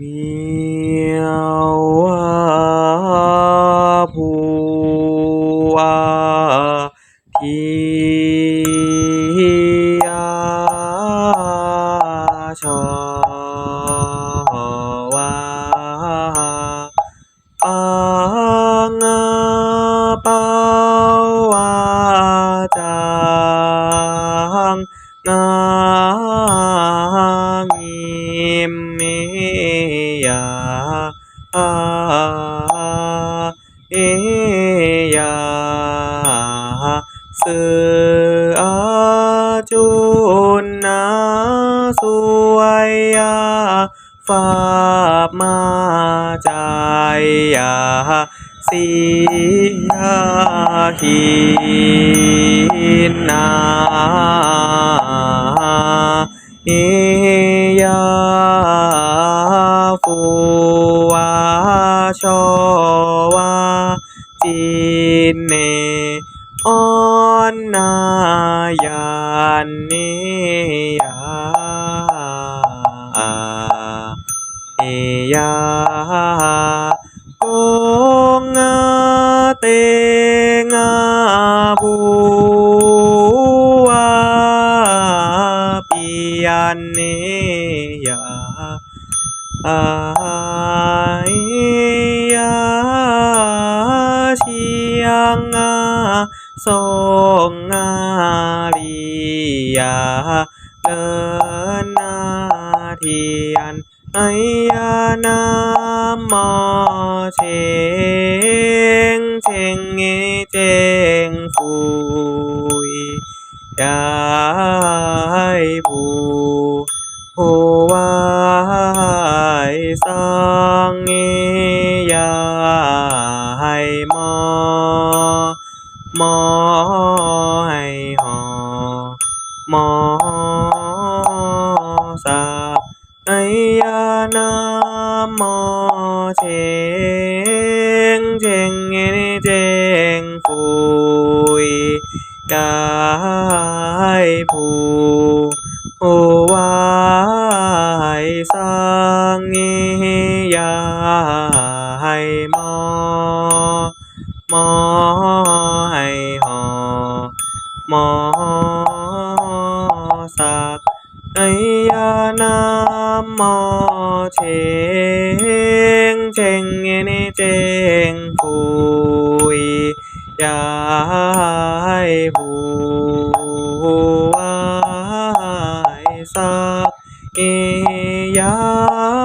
มีว่าผู้ว่าทียาชอว่าปังเปาวาจังงา ยาอาเอยาสืออาจุนนาสวยยาฝากมาใจยาสียาหินนาเอ ฟูวาชวาจีนเนออนนายานเนยาเอยาโกงาเตงาบูวาปิยันเนยา อายาชิยังอาสงงาลียาเดินนาเทียนไอยานามอเชงเชงเงเจงฟุยยายผู้ผู้ สังเยาให้มอ มอให้หอ มอสักไอยานามอเชงเชงเงเจงฟุยยายผู้โอวา ให้มอ มอให้หอ มอสักไอยานามอเชงเชงเงเนเจงฟุยยาให้ผู้วายสักเอยา